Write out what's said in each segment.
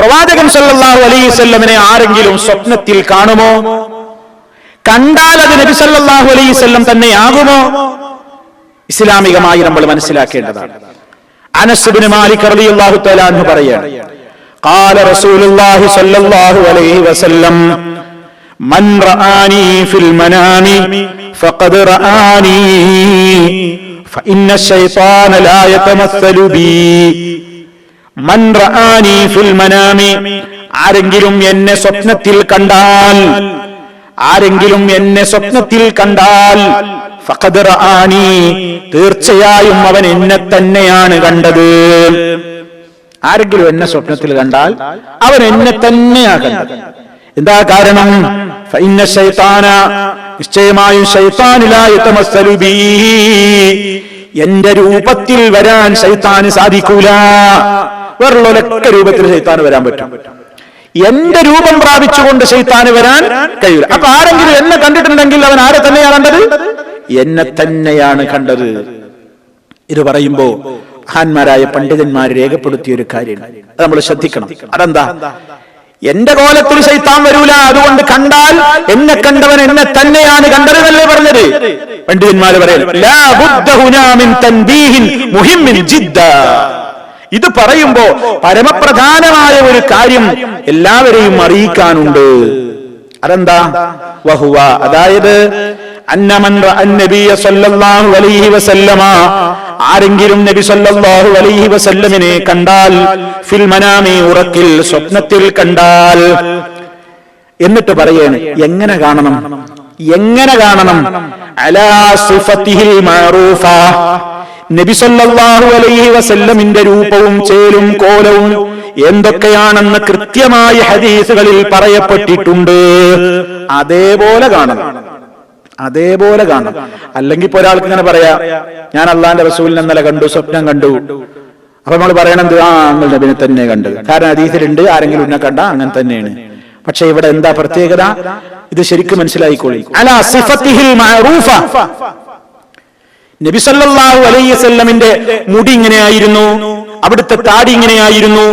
പ്രവാചകൻ സല്ലല്ലാഹു അലൈഹി വസല്ലമനെ ആരെങ്കിലും സ്വപ്നത്തിൽ കാണുമോ കണ്ടാൽ അത് നബി സല്ലല്ലാഹു അലൈഹി വസല്ലം തന്നെയാകുമോ ഇസ്ലാമികമായി നമ്മൾ മനസ്സിലാക്കേണ്ടതാണ് അനസ് ബിൻ മാലിക് റളിയല്ലാഹു തആല അൻഹു പറയാണ് قال رسول الله صلى الله عليه وسلم من رآني في المنام فقد رآني فإن الشيطان لا يتمثل بي ആരെങ്കിലും എന്നെ സ്വപ്നത്തിൽ കണ്ടാൽ ആരെങ്കിലും എന്നെ സ്വപ്നത്തിൽ കണ്ടാൽ ഫഖദ് റആനി തീർച്ചയായും അവൻ എന്നെ തന്നെയാണ് കണ്ടത്. ആരെങ്കിലും എന്നെ സ്വപ്നത്തിൽ കണ്ടാൽ അവൻ എന്നെ തന്നെയാ കണ്ടത്. എന്താ കാരണം? ഫഇന്ന ശൈത്താന നിശ്ചയമായും ശൈത്താനിലായ എന്റെ രൂപത്തിൽ വരാൻ ശൈത്താന് സാധിക്കൂല. വേറുള്ളൊക്കെ രൂപത്തിൽ ശൈത്താന് വരാൻ പറ്റും. എന്റെ രൂപം പ്രാപിച്ചുകൊണ്ട് ശൈത്താന് വരാൻ കഴിയില്ല. അപ്പൊ ആരെങ്കിലും എന്നെ കണ്ടിട്ടുണ്ടെങ്കിൽ അവൻ ആരെ തന്നെയാണ് കണ്ടത്? എന്നെ തന്നെയാണ് കണ്ടത്. ഇത് പറയുമ്പോ മഹാന്മാരായ പണ്ഡിതന്മാർ രേഖപ്പെടുത്തിയ ഒരു കാര്യം. അത് നമ്മൾ ശ്രദ്ധിക്കണം. അതെന്താ? എന്റെ കോലത്തിൽ ശൈത്താൻ വരൂല. അതുകൊണ്ട് കണ്ടാൽ എന്നെ കണ്ടവൻ എന്നെ തന്നെയാണ് കണ്ടത് പറഞ്ഞത്? പണ്ഡിതന്മാര് പറയുന്നു ഇത് പറയുമ്പോ പരമപ്രധാനമായ ഒരു കാര്യം എല്ലാവരെയും അറിയിക്കാനുണ്ട്. അതെന്താ? വഹുവ. അതായത് ആരെങ്കിലും നബി സല്ലല്ലാഹു അലൈഹി വസല്ലമിനെ കണ്ടാൽ ഫിൽ മനാമി ഉറക്കിൽ സ്വപ്നത്തിൽ കണ്ടാൽ എന്നിട്ട് പറയാണ് എങ്ങനെ കാണണം? എങ്ങനെ കാണണം? അലാ സിഫത്തിഹിൽ മഅറൂഫ. നബി സല്ലല്ലാഹു അലൈഹി വസല്ലമിന്റെ രൂപവും ചേലും കോലവും എന്തൊക്കെയാണെന്ന് കൃത്യമായ ഹദീസുകളിൽ പറയപ്പെട്ടിട്ടുണ്ട്. അതേപോലെ കാണണം. അതേപോലെ കാണണം. അല്ലെങ്കിൽ ഇപ്പൊ ഒരാൾക്ക് ഇങ്ങനെ പറയാ ഞാൻ അള്ളാന്റെ റസൂലിനെ ഇന്നലെ കണ്ടു സ്വപ്നം കണ്ടു. അപ്പൊ നമ്മൾ പറയണത് ആ അങ്ങൾ നബിനെ തന്നെ കണ്ട്. കാരണം അതീതിലുണ്ട് ആരെങ്കിലും എന്നെ കണ്ട അങ്ങനെ തന്നെയാണ്. പക്ഷെ ഇവിടെ എന്താ പ്രത്യേകത? ഇത് ശരിക്കും മനസ്സിലായിക്കോളി. അല സിഫത്തിഹിൽ അലൈസല്ലമിന്റെ മുടി ഇങ്ങനെയായിരുന്നു അവിടുത്തെ താടി ഇങ്ങനെയായിരുന്നു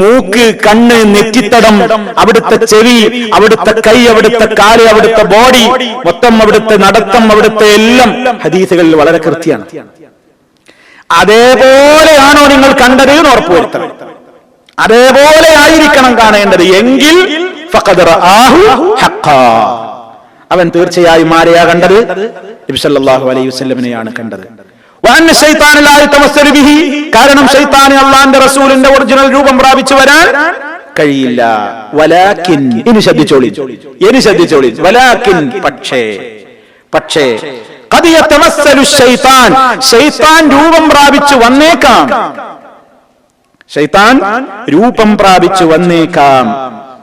മൂക്ക് കണ്ണ് നെറ്റിത്തടം അവിടുത്തെ ചെവി അവിടുത്തെ കൈ അവിടുത്തെ കാൽ അവിടുത്തെ ബോഡി മൊത്തം അവിടുത്തെ നടത്തം അവിടുത്തെ എല്ലാം ഹദീസുകളിൽ വളരെ കൃത്യമാണ്. അതേപോലെയാണോ നിങ്ങൾ കണ്ടത് എന്ന് ഉറപ്പുവരുത്തണം അതേപോലെ ആയിരിക്കണം കാണേണ്ടത്. എങ്കിൽ റആഹു ഹഖ്ഖാ. അവൻ തീർച്ചയായും ആരെയാ കണ്ടത്? നബിസല്ലാഹു അലൈഹി വസ്ലമിനെയാണ് കണ്ടത്. കാരണം ശൈത്താന് അള്ളാന്റെ റസൂലിന്റെ ഒറിജിനൽ രൂപം പ്രാപിച്ചു വരാൻ കഴിയില്ല. വലാകിൻ ഇനി ശ്രദ്ധിച്ചോളി. ഇനി ശ്രദ്ധിച്ചോളി. വലാകിൻ പക്ഷേ പക്ഷേ ശൈത്താൻ രൂപം പ്രാപിച്ചു വന്നേക്കാം. ശൈത്താൻ രൂപം പ്രാപിച്ചു വന്നേക്കാം.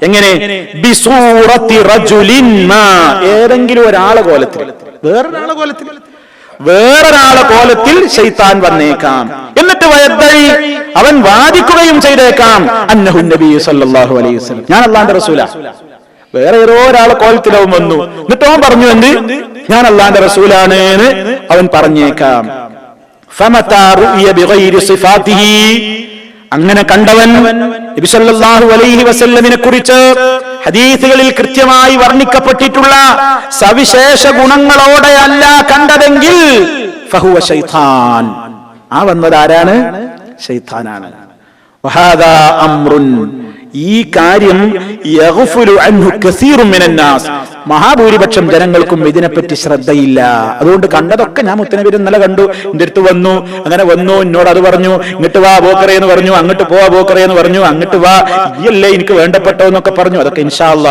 എങ്ങനെ. ഏതെങ്കിലും ഒരാളെ കോലത്തിൽ. വേറൊരാളെ കോലത്തിൽ. വേറൊരാളെ കോലത്തിൽ ശൈത്താൻ വന്നേക്കാം. എന്നിട്ട് വയദ്ദഴി അവൻ വാദിക്കുകയും ചെയ്തേക്കാം. അന്നഹു നബി സല്ലല്ലാഹു അലൈഹി വസല്ലം. ഞാൻ അള്ളാന്റെ റസൂല. വേറെ ഏതോ ഒരാളെ കോലത്തിൽ അവൻ വന്നു. എന്നിട്ട് അവൻ പറഞ്ഞു എന്ത്? ഞാൻ അള്ളാന്റെ റസൂലാണ് അവൻ പറഞ്ഞേക്കാം. ഫമതാ ബിഗൈരി സിഫാത്തിഹി. അങ്ങനെ കണ്ടവൻ നബി സല്ലല്ലാഹു അലൈഹി വസല്ലമിനെ കുറിച്ച് ഹദീസുകളിൽ കൃത്യമായി വർണിക്കപ്പെട്ടിട്ടുള്ള സവിശേഷ ഗുണങ്ങളോടെ അല്ല കണ്ടതെങ്കിൽ ഫഹുവ ശൈത്താൻ. ആ വന്നത് ആരാണ്? ശൈത്താനാണ്. ഈ കാര്യം മഹാഭൂരിപക്ഷം ജനങ്ങൾക്കും ഇതിനെപ്പറ്റി ശ്രദ്ധയില്ല. അതുകൊണ്ട് കണ്ടതൊക്കെ ഞാൻ മുത്തനബിര് ഇന്നലെ കണ്ടു. എന്റെ അടുത്ത് വന്നു അങ്ങനെ വന്നു എന്നോട് അത് പറഞ്ഞു. ഇങ്ങോട്ട് വാ ബോക്കറേ എന്ന് പറഞ്ഞു. അങ്ങോട്ട് പോവാ ബോക്കറേ എന്ന് പറഞ്ഞു. അങ്ങോട്ട് വാ ഇല്ലേ എനിക്ക് വേണ്ടപ്പെട്ടോ എന്നൊക്കെ പറഞ്ഞു. അതൊക്കെ ഇൻഷാല്ല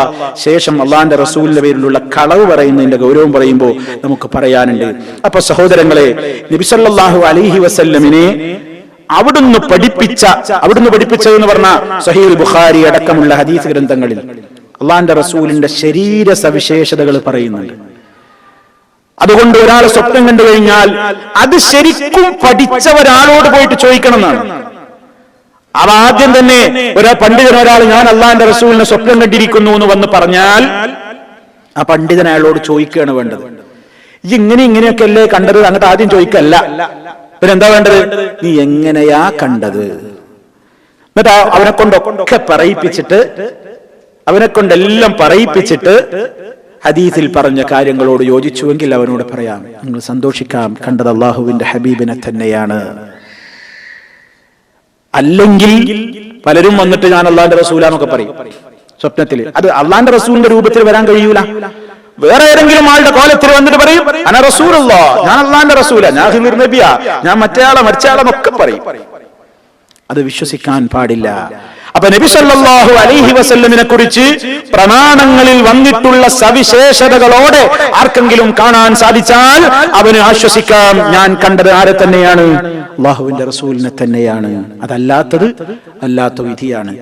ശേഷം അള്ളാന്റെ റസൂലിന്റെ പേരിലുള്ള കളവ് പറയുന്നതിന്റെ ഗൗരവം പറയുമ്പോൾ നമുക്ക് പറയാനുണ്ട്. അപ്പൊ സഹോദരങ്ങളെ നബിസല്ലാഹു അലൈഹി വസല്ലമിനെ അവിടുന്ന് പഠിപ്പിച്ച അവിടുന്ന് പഠിപ്പിച്ചതെന്ന് പറഞ്ഞ സഹീൽ ബുഖാരി അടക്കമുള്ള ഹദീസ് ഗ്രന്ഥങ്ങളിൽ അള്ളാന്റെ റസൂലിന്റെ ശരീര സവിശേഷതകൾ പറയുന്നുണ്ട്. അതുകൊണ്ട് ഒരാൾ സ്വപ്നം കണ്ടു കഴിഞ്ഞാൽ അത് ശരിക്കും പഠിച്ച ഒരാളോട് പോയിട്ട് ചോദിക്കണം എന്നാണ് അവ ആദ്യം തന്നെ ഒരു പണ്ഡിതൻ ഒരാൾ ഞാൻ അള്ളാന്റെ റസൂലിനെ സ്വപ്നം കണ്ടിരിക്കുന്നു എന്ന് വന്ന് പറഞ്ഞാൽ ആ പണ്ഡിതൻ അയാളോട് ചോദിക്കുകയാണ് വേണ്ടത്. ഇങ്ങനെ ഇങ്ങനെയൊക്കെ അല്ലേ കണ്ടത്? അങ്ങോട്ട് ആദ്യം ചോദിക്കല്ല. പിന്നെ എന്താ വേണ്ടത്? നീ എങ്ങനെയാ കണ്ടത്? എന്നിട്ട് അവനെ കൊണ്ടൊക്കെ പറയിപ്പിച്ചിട്ട് അവനെ കൊണ്ടെല്ലാം പറയിപ്പിച്ചിട്ട് ഹദീസിൽ പറഞ്ഞ കാര്യങ്ങളോട് യോജിച്ചുവെങ്കിൽ അവനോട് പറയാം നിങ്ങൾ സന്തോഷിക്കാം കണ്ടത് അള്ളാഹുവിന്റെ ഹബീബിനെ തന്നെയാണ്. അല്ലെങ്കിൽ പലരും വന്നിട്ട് ഞാൻ അള്ളാന്റെ റസൂലാന്നൊക്കെ പറയും. സ്വപ്നത്തിൽ. അത് അള്ളാന്റെ റസൂലിന്റെ രൂപത്തിൽ വരാൻ കഴിയൂല. വേറെ ഏതെങ്കിലും ആളുടെ കോലത്തിൽ വന്നിട്ട് പറയും അന റസൂലല്ലോ ഞാൻ അള്ളാന്റെ റസൂല ഞാൻ ഹിമിർ നബിയ ഞാൻ മറ്റേയാളെ മരിച്ചയാളെന്നൊക്കെ പറയും. അത് വിശ്വസിക്കാൻ പാടില്ല. അപ്പൊ നബി സല്ലല്ലാഹു അലൈഹി വസല്ലമിനെ കുറിച്ച് പ്രമാണങ്ങളിൽ വന്നിട്ടുള്ള സവിശേഷതകളോടെ ആർക്കെങ്കിലും കാണാൻ സാധിച്ചാൽ അവന് ആശ്വസിക്കാം. ഞാൻ കണ്ടത് ആരെ തന്നെയാണ്? അള്ളാഹുവിന്റെ റസൂലിനെ തന്നെയാണ്. അതല്ലാത്തത് അല്ലാത്ത വിധിയാണ്.